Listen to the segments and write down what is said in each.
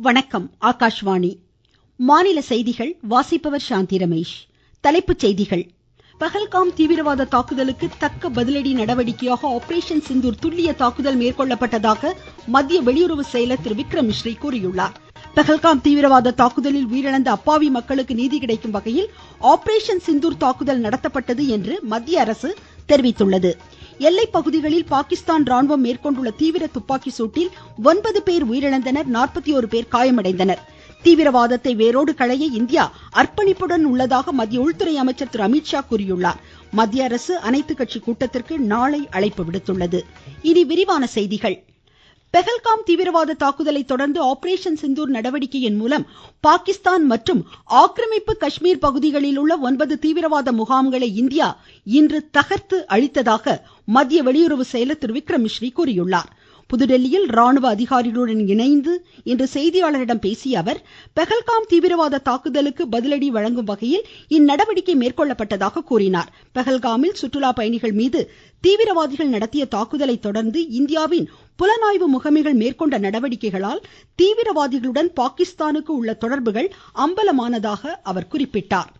வணக்கம் ஆகாஷ்வாணி. மாநில செய்திகள் வாசிப்பவர் சாந்தி ரமேஷ். தலைப்புச் செய்திகள். பஹல்காம் தீவிரவாத தாக்குதலுக்கு தக்க பதிலடி நடவடிக்கையாக ஆபரேஷன் சிந்தூர் துல்லிய தாக்குதல் மேற்கொள்ளப்பட்டதாக மத்திய வெளியுறவு செயலர் திரு விக்ரம் மிஸ்ரி கூறியுள்ளார். பஹல்காம் தீவிரவாத தாக்குதலில் உயிரிழந்த அப்பாவி மக்களுக்கு நீதி கிடைக்கும் வகையில் ஆபரேஷன் சிந்தூர் தாக்குதல் நடத்தப்பட்டது என்று மத்திய அரசு தெரிவித்துள்ளது. எல்லை பகுதிகளில் பாகிஸ்தான் ராணுவம் மேற்கொண்டுள்ள தீவிர துப்பாக்கி சூட்டில் ஒன்பது பேர் உயிரிழந்தனர் நாற்பத்தி பேர் காயமடைந்தனர். தீவிரவாதத்தை வேரோடு களைய இந்தியா அர்ப்பணிப்புடன் உள்ளதாக மத்திய உள்துறை அமைச்சர் திரு அமித்ஷா கூறியுள்ளார். மத்திய அரசு அனைத்து கட்சி கூட்டத்திற்கு நாளை அழைப்பு விடுத்துள்ளது. இனி விரிவான செய்திகள். பெஹல்காம் தீவிரவாத தாக்குதலை தொடர்ந்து ஆபரேஷன் சிந்தூர் நடவடிக்கையின் மூலம் பாகிஸ்தான் மற்றும் ஆக்கிரமிப்பு காஷ்மீர் பகுதிகளில் உள்ள ஒன்பது தீவிரவாத முகாம்களை இந்தியா இன்று தகர்த்து அழித்ததாக மத்திய வெளியுறவு செயலர் திரு விக்ரம் மிஸ்ரி கூறியுள்ளார். புதுதில்லியில் ராணுவ அதிகாரிகளுடன் இணைந்து இன்று செய்தியாளர்களிடம் பேசிய அவர் பெஹல்காம் தீவிரவாத தாக்குதலுக்கு பதிலடி வழங்கும் வகையில் இந்நடவடிக்கை மேற்கொள்ளப்பட்டதாக கூறினார். பெஹல்காமில் சுற்றுலா பயணிகள் மீது தீவிரவாதிகள் நடத்திய தாக்குதலை தொடர்ந்து இந்தியாவின் புலனாய்வு முகமைகள் மேற்கொண்ட நடவடிக்கைகளால் தீவிரவாதிகளுடன் பாகிஸ்தானுக்கு உள்ள தொடர்புகள் அம்பலமானதாக அவர் குறிப்பிட்டார்.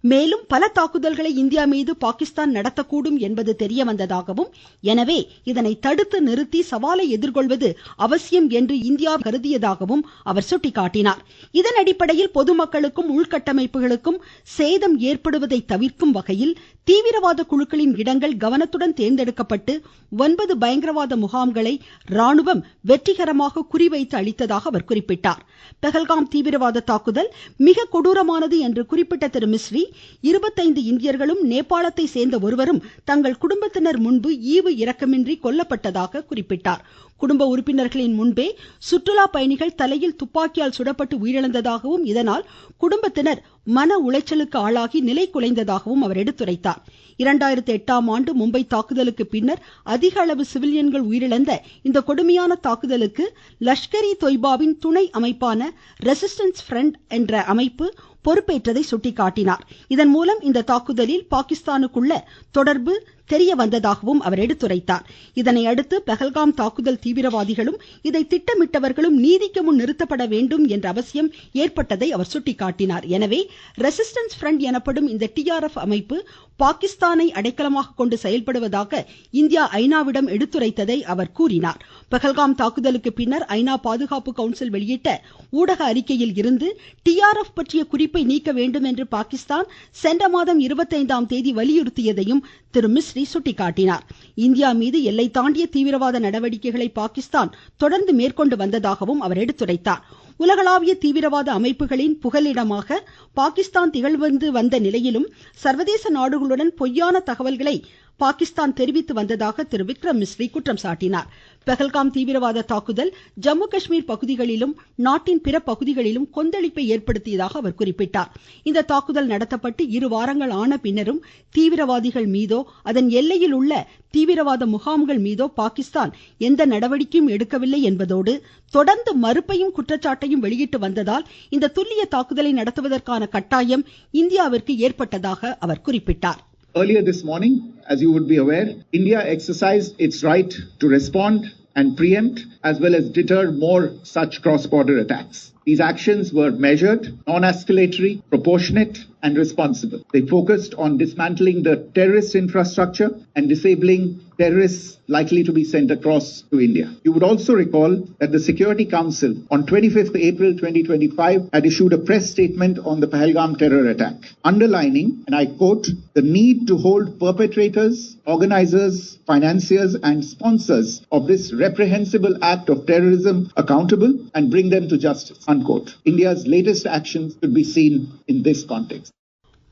மேலும் பல தாக்குதல்களை இந்தியா மீது பாகிஸ்தான் நடத்தக்கூடும் என்பது தெரியவந்ததாகவும் எனவே இதனை தடுத்து நிறுத்தி சவாலை எதிர்கொள்வது அவசியம் என்று இந்தியா கருதியதாகவும் அவர் சுட்டிக்காட்டினார். இதன் அடிப்படையில் பொதுமக்களுக்கும் உள்கட்டமைப்புகளுக்கும் சேதம் ஏற்படுவதை தவிர்க்கும் வகையில் தீவிரவாத குழுக்களின் இடங்கள் கவனத்துடன் தேர்ந்தெடுக்கப்பட்டு ஒன்பது பயங்கரவாத முகாம்களை ராணுவம் வெற்றிகரமாக குறிவைத்து அளித்ததாக அவர் குறிப்பிட்டார். பெஹல்காம் தீவிரவாத தாக்குதல் மிக கொடூரமானது என்று குறிப்பிட்ட திரு மிஸ்ரி இருபத்தைந்து இந்தியர்களும் நேபாளத்தை சேர்ந்த ஒருவரும் தங்கள் குடும்பத்தினர் முன்பு ஈவு இரக்கமின்றி கொல்லப்பட்டதாக குறிப்பிட்டார். குடும்ப உறுப்பினர்களின் முன்பே சுற்றுலா பயணிகள் தலையில் துப்பாக்கியால் சுடப்பட்டு உயிரிழந்ததாகவும் இதனால் குடும்பத்தினர் மன உளைச்சலுக்கு ஆளாகி நிலை குலைந்ததாகவும் அவர் எடுத்துரைத்தார். இரண்டாயிரத்தி எட்டாம் ஆண்டு மும்பை தாக்குதலுக்கு பின்னர் அதிக அளவு சிவிலியன்கள் உயிரிழந்த இந்த கொடுமையான தாக்குதலுக்கு லஷ்கர் இ தொய்பாவின் துணை அமைப்பான ரெசிஸ்டன்ஸ் ஃப்ரண்ட் என்ற அமைப்பு பொறுப்பேற்றதை சுட்டிக்காட்டினார். இதன் மூலம் இந்த தாக்குதலில் பாகிஸ்தானுக்குள்ள தொடர்பு தெரிய வந்ததாகவும் அவர் எடுத்துரைத்தார். இதனை அடுத்து பஹல்காம் தாக்குதல் தீவிரவாதிகளும் இதை திட்டமிட்டவர்களும் நீதிக்கு முன் நிறுத்தப்பட வேண்டும் என்ற அவசியம் ஏற்பட்டதை அவர் சுட்டிக்காட்டினார். எனவே ரெசிஸ்டன்ஸ் ஃப்ரண்ட் எனப்படும் இந்த டிஆர்எப் அமைப்பு பாகிஸ்தானை அடைக்கலமாக கொண்டு செயல்படுவதாக இந்தியா ஐநாவிடம் எடுத்துரைத்ததை அவர் கூறினார். பஹல்காம் தாக்குதலுக்கு பின்னர் ஐநா பாதுகாப்பு கவுன்சில் வெளியிட்ட ஊடக அறிக்கையில் இருந்து டிஆர்எஃப் பற்றிய குறிப்பை நீக்க வேண்டும் என்று பாகிஸ்தான் சென்ற மாதம் இருபத்தைந்தாம் தேதி வலியுறுத்தியதையும் திரு மிஸ்ரி சுட்டிக்காட்டினார். இந்தியா மீது எல்லை தாண்டிய தீவிரவாத நடவடிக்கைகளை பாகிஸ்தான் தொடர்ந்து மேற்கொண்டு வந்ததாகவும் அவர் எடுத்துரைத்தார். உலகளாவிய தீவிரவாத அமைப்புகளின் புகலிடமாக பாகிஸ்தான் திகழ்ந்து வந்த நிலையிலும் சர்வதேச நாடுகளுடன் பொய்யான தகவல்களை பாகிஸ்தான் தெரிவித்து வந்ததாக திரு விக்ரம் மிஸ்ரி குற்றம் சாட்டினார். பெஹல்காம் தீவிரவாத தாக்குதல் ஜம்மு காஷ்மீர் பகுதிகளிலும் நாட்டின் பிற பகுதிகளிலும் கொந்தளிப்பை ஏற்படுத்தியதாக அவர் குறிப்பிட்டார். இந்த தாக்குதல் நடத்தப்பட்டு இரு வாரங்கள் ஆன பின்னரும் தீவிரவாதிகள் மீதோ அதன் எல்லையில் உள்ள தீவிரவாத முகாம்கள் மீதோ பாகிஸ்தான் எந்த நடவடிக்கையும் எடுக்கவில்லை என்பதோடு தொடர்ந்து மறுப்பையும் குற்றச்சாட்டையும் வெளியிட்டு வந்ததால் இந்த துல்லிய தாக்குதலை நடத்துவதற்கான கட்டாயம் இந்தியாவிற்கு ஏற்பட்டதாக அவர் குறிப்பிட்டார். Earlier this morning, as you would be aware, India exercised its right to respond and preempt as well as deter more such cross-border attacks. These actions were measured, non-escalatory, proportionate and responsible. They focused on dismantling the terrorist infrastructure and disabling terrorists likely to be sent across to India. You would also recall that the Security Council on 25th April 2025 had issued a press statement on the Pahalgam terror attack, underlining, and I quote, the need to hold perpetrators, organizers, financiers and sponsors of this reprehensible act of terrorism accountable and bring them to justice, unquote. India's latest actions should be seen in this context.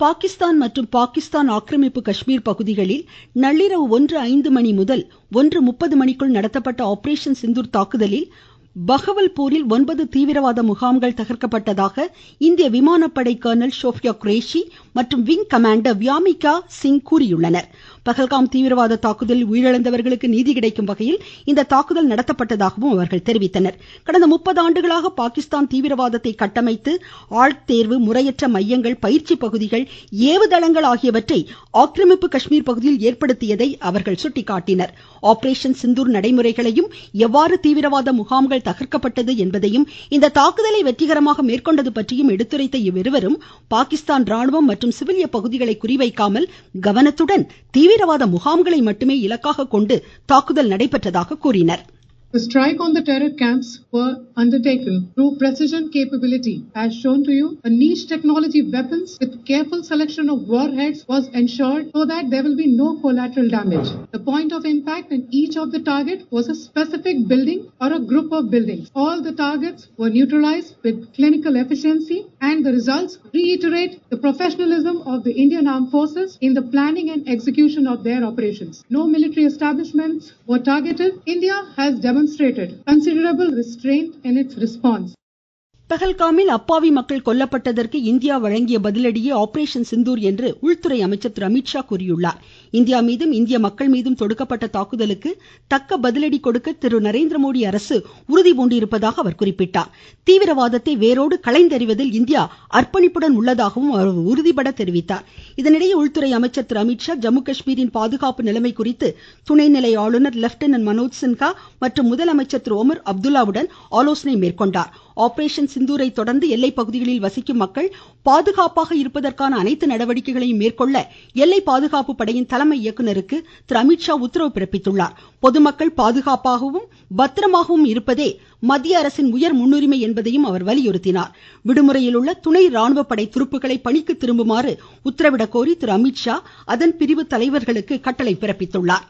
Pakistan மற்றும் பாகிஸ்தான் ஆக்கிரமிப்பு காஷ்மீர் பகுதிகளில் நள்ளிரவு ஒன்று ஐந்து மணி முதல் ஒன்று முப்பது மணிக்குள் நடத்தப்பட்ட ஆபரேஷன் சிந்தூர் தாக்குதலில் பகவல்பூரில் ஒன்பது தீவிரவாத முகாம்கள் தகர்க்கப்பட்டதாக இந்திய விமானப்படை கர்னல் ஷோபியா குரேஷி மற்றும் விங் கமாண்டர் வியாமிகா சிங் கூறியுள்ளனர். பகல்காம் தீவிரவாத தாக்குதலில் உயிரிழந்தவர்களுக்கு நீதி கிடைக்கும் வகையில் இந்த தாக்குதல் நடத்தப்பட்டதாகவும் அவர்கள் தெரிவித்தனர். கடந்த முப்பது ஆண்டுகளாக பாகிஸ்தான் தீவிரவாதத்தை கட்டமைத்து ஆள்தேர்வு முறையற்ற மையங்கள் பயிற்சி பகுதிகள் ஏவுதளங்கள் ஆகியவற்றை ஆக்கிரமிப்பு காஷ்மீர் பகுதியில் ஏற்படுத்தியதை அவர்கள் சுட்டிக்காட்டினர். ஆபரேஷன் சிந்தூர் நடைமுறைகளையும் எவ்வாறு தீவிரவாத முகாம்கள் தகர்க்கப்பட்டது என்பதையும் இந்த தாக்குதலை வெற்றிகரமாக மேற்கொண்டது பற்றியும் எடுத்துரைத்த இவ்விருவரும் பாகிஸ்தான் ராணுவம் மற்றும் சிவிலிய பகுதிகளை குறிவைக்காமல் கவனத்துடன் தீவிரவாத முகாம்களை மட்டுமே இலக்காக கொண்டு தாக்குதல் நடைபெற்றதாக கூறினர். The strike on the terror camps were undertaken through precision capability. As shown to you, a niche technology weapons with careful selection of warheads was ensured so that there will be no collateral damage. The point of impact in each of the target was a specific building or a group of buildings. All the targets were neutralized with clinical efficiency and the results reiterate the professionalism of the Indian Armed Forces in the planning and execution of their operations. No military establishments were targeted. India has demonstrated demonstrated considerable restraint in its response. பஹல்காமில் அப்பாவி மக்கள் கொல்லப்பட்டதற்கு India வழங்கிய பதிலடியே operation Sindoor என்று உள்துறை அமைச்சர் திரு அமித்ஷா கூறியுள்ளார். India மீதும் இந்திய மக்கள் மீதும் தொடுக்கப்பட்ட தாக்குதலுக்கு தக்க பதிலடி கொடுக்க திரு நரேந்திரமோடி அரசு உறுதி பூண்டிருப்பதாக அவர் குறிப்பிட்டார். தீவிரவாதத்தை வேரோடு களைந்தெறிவதில் இந்தியா அர்ப்பணிப்புடன் உள்ளதாகவும் அவர் உறுதிபட தெரிவித்தார். இதனிடையே உள்துறை அமைச்சர் திரு அமித்ஷா ஜம்மு காஷ்மீரின் பாதுகாப்பு நிலைமை குறித்து துணைநிலை ஆளுநர் லெப்டினன்ட் மனோஜ் சின்ஹா மற்றும் முதலமைச்சர் திரு ஒமர் அப்துல்லாவுடன் ஆலோசனை மேற்கொண்டார். ஆபரேஷன் சிந்தூரை தொடர்ந்து எல்லை பகுதிகளில் வசிக்கும் மக்கள் பாதுகாப்பாக இருப்பதற்கான அனைத்து நடவடிக்கைகளையும் மேற்கொள்ள எல்லை பாதுகாப்பு படையின் தலைமை இயக்குநருக்கு திரு அமித்ஷா உத்தரவு பிறப்பித்துள்ளார். பொதுமக்கள் பாதுகாப்பாகவும் பத்திரமாகவும் இருப்பதே மத்திய அரசின் உயர் முன்னுரிமை என்பதையும் அவர் வலியுறுத்தினார். விடுமுறையில் உள்ள துணை ராணுவ படை துருப்புகளை பணிக்கு திரும்புமாறு உத்தரவிடக் கோரி திரு அமித்ஷா அதன் பிரிவு தலைவர்களுக்கு கட்டளை பிறப்பித்துள்ளார்.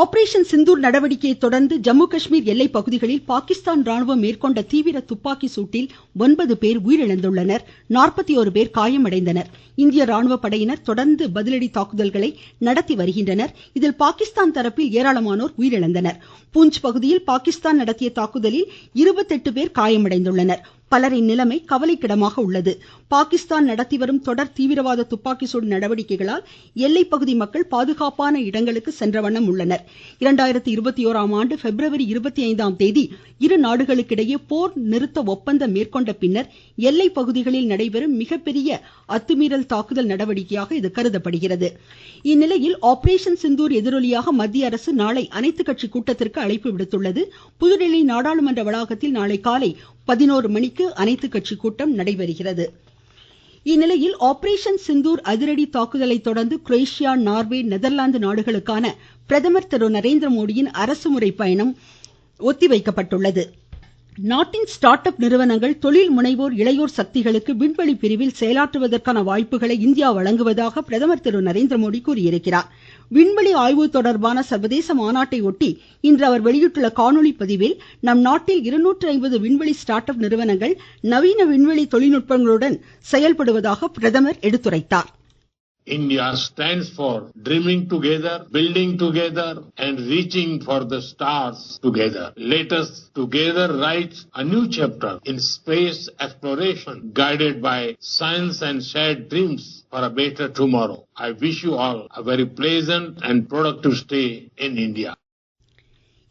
ஆபரேஷன் சிந்தூர் நடவடிக்கையை தொடர்ந்து ஜம்மு காஷ்மீர் எல்லை பகுதிகளில் பாகிஸ்தான் ராணுவம் மேற்கொண்ட தீவிர துப்பாக்கி சூட்டில் ஒன்பது பேர் உயிரிழந்துள்ளனர். நாற்பத்தி பேர் காயமடைந்தனர். இந்திய ராணுவ படையினர் தொடர்ந்து பதிலடி தாக்குதல்களை நடத்தி வருகின்றனர். இதில் பாகிஸ்தான் தரப்பில் ஏராளமானோர் உயிரிழந்தனர். பூஞ்ச் பகுதியில் பாகிஸ்தான் நடத்திய தாக்குதலில் இருபத்தெட்டு பேர் காயமடைந்துள்ளனர். பலரின் நிலைமை கவலைக்கிடமாக உள்ளது. பாகிஸ்தான் நடத்தி வரும் தொடர் தீவிரவாத துப்பாக்கி சூடு நடவடிக்கைகளால் எல்லை பகுதி மக்கள் பாதுகாப்பான இடங்களுக்கு சென்ற வண்ணம் உள்ளனர். இரண்டாயிரத்தி ஆண்டு பிப்ரவரி இருபத்தி ஐந்தாம் தேதி இரு நாடுகளுக்கிடையே போர் நிறுத்த ஒப்பந்தம் மேற்கொண்ட பின்னர் எல்லை பகுதிகளில் நடைபெறும் மிகப்பெரிய அத்துமீறல் தாக்குதல் நடவடிக்கையாக இது கருதப்படுகிறது. இந்நிலையில் ஆபரேஷன் சிந்தூர் எதிரொலியாக மத்திய அரசு நாளை அனைத்துக் கட்சி கூட்டத்திற்கு அழைப்பு விடுத்துள்ளது. புதுதில்லி நாடாளுமன்ற வளாகத்தில் நாளை காலை பதினோரு மணிக்கு அனைத்து கட்சி கூட்டம் நடைபெறுகிறது. இந்நிலையில் ஆபரேஷன் சிந்தூர் அதிரடி தாக்குதலை தொடர்ந்து குரேஷியா நார்வே நெதர்லாந்து நாடுகளுக்கான பிரதமர் திரு நரேந்திரமோடியின் அரசுமுறை பயணம் ஒத்திவைக்கப்பட்டுள்ளது. நாட்டின் ஸ்டார்ட் அப் நிறுவனங்கள் தொழில் முனைவோர் இளையோர் சக்திகளுக்கு விண்வெளி பிரிவில் செயலாற்றுவதற்கான வாய்ப்புகளை இந்தியா வழங்குவதாக பிரதமர் திரு நரேந்திரமோடி கூறியிருக்கிறார். விண்வெளி ஆய்வு தொடர்பான சர்வதேச மாநாட்டை ஒட்டி இன்று அவர் வெளியிட்டுள்ள காணொலி பதிவில் நம் நாட்டில் இருநூற்று ஐம்பது விண்வெளி ஸ்டார்ட் அப் நிறுவனங்கள் நவீன விண்வெளி தொழில்நுட்பங்களுடன் செயல்படுவதாக பிரதமர் எடுத்துரைத்தார். India stands for dreaming together, building together, and reaching for the stars together. Let us together write a new chapter in space exploration, guided by science and shared dreams for a better tomorrow. I wish you all a very pleasant and productive stay in India.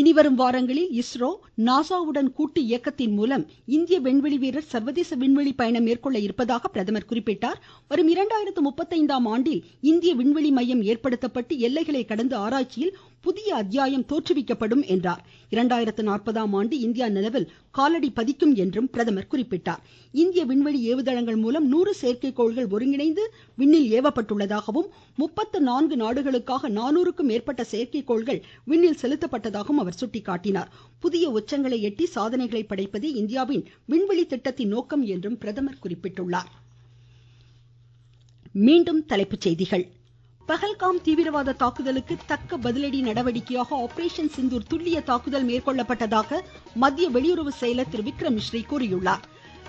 இனிவரும் வாரங்களில் இஸ்ரோ நாசாவுடன் கூட்டு இயக்கத்தின் மூலம் இந்திய விண்வெளி வீரர் சர்வதேச விண்வெளி பயணம் மேற்கொள்ள இருப்பதாக பிரதமர் குறிப்பிட்டார். வரும் இரண்டாயிரத்து முப்பத்தைந்தாம் ஆண்டில் இந்திய விண்வெளி மையம் ஏற்படுத்தப்பட்டு எல்லைகளை கடந்து ஆராய்ச்சியில் புதிய அத்தியாயம் தோற்றுவிக்கப்படும் என்றார். இரண்டாயிரத்து நாற்பதாம் ஆண்டு இந்தியா நிலவில் காலடி பதிக்கும் என்றும் பிரதமர் குறிப்பிட்டார். இந்திய விண்வெளி ஏவுதளங்கள் மூலம் நூறு செயற்கைக்கோள்கள் ஒருங்கிணைந்து விண்ணில் ஏவப்பட்டுள்ளதாகவும் முப்பத்து நான்கு நாடுகளுக்காக நானூறுக்கும் மேற்பட்ட செயற்கைக்கோள்கள் விண்ணில் செலுத்தப்பட்டதாகவும் அவர் சுட்டிக்காட்டினார். புதிய உச்சங்களை எட்டி சாதனைகளை படைப்பதே இந்தியாவின் விண்வெளி திட்டத்தின் நோக்கம் என்றும் பிரதமர் குறிப்பிட்டுள்ளார். மீண்டும் தலைப்புச் செய்திகள். பஹல்காம் தீவிரவாத தாக்குதலுக்கு தக்க பதிலடி நடவடிக்கையாக ஆபரேஷன் சிந்தூர் துல்லிய தாக்குதல் மேற்கொள்ளப்பட்டதாக மத்திய வெளியுறவு செயலர் திரு விக்ரம் மிஸ்ரி கூறியுள்ளார்.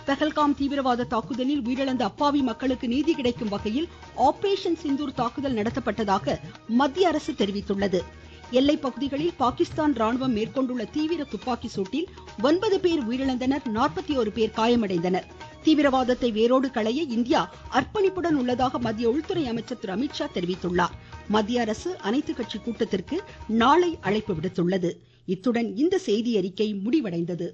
பஹல்காம் தீவிரவாத தாக்குதலில் உயிரிழந்த அப்பாவி மக்களுக்கு நீதி கிடைக்கும் வகையில் ஆபரேஷன் சிந்தூர் தாக்குதல் நடத்தப்பட்டதாக மத்திய அரசு தெரிவித்துள்ளது. எல்லை பகுதிகளில் பாகிஸ்தான் ராணுவம் மேற்கொண்டுள்ள தீவிர துப்பாக்கி சூட்டில் ஒன்பது பேர் உயிரிழந்தனர் நாற்பத்தி ஒரு பேர் காயமடைந்தனர். தீவிரவாதத்தை வேரோடு களைய இந்தியா அர்ப்பணிப்புடன் உள்ளதாக மத்திய உள்துறை அமைச்சர் திரு அமித்ஷா தெரிவித்துள்ளார். மத்திய அரசு அனைத்து கட்சி கூட்டத்திற்கு நாளை அழைப்பு விடுத்துள்ளது. இத்துடன் இந்த செய்தியறிக்கை முடிவடைந்தது.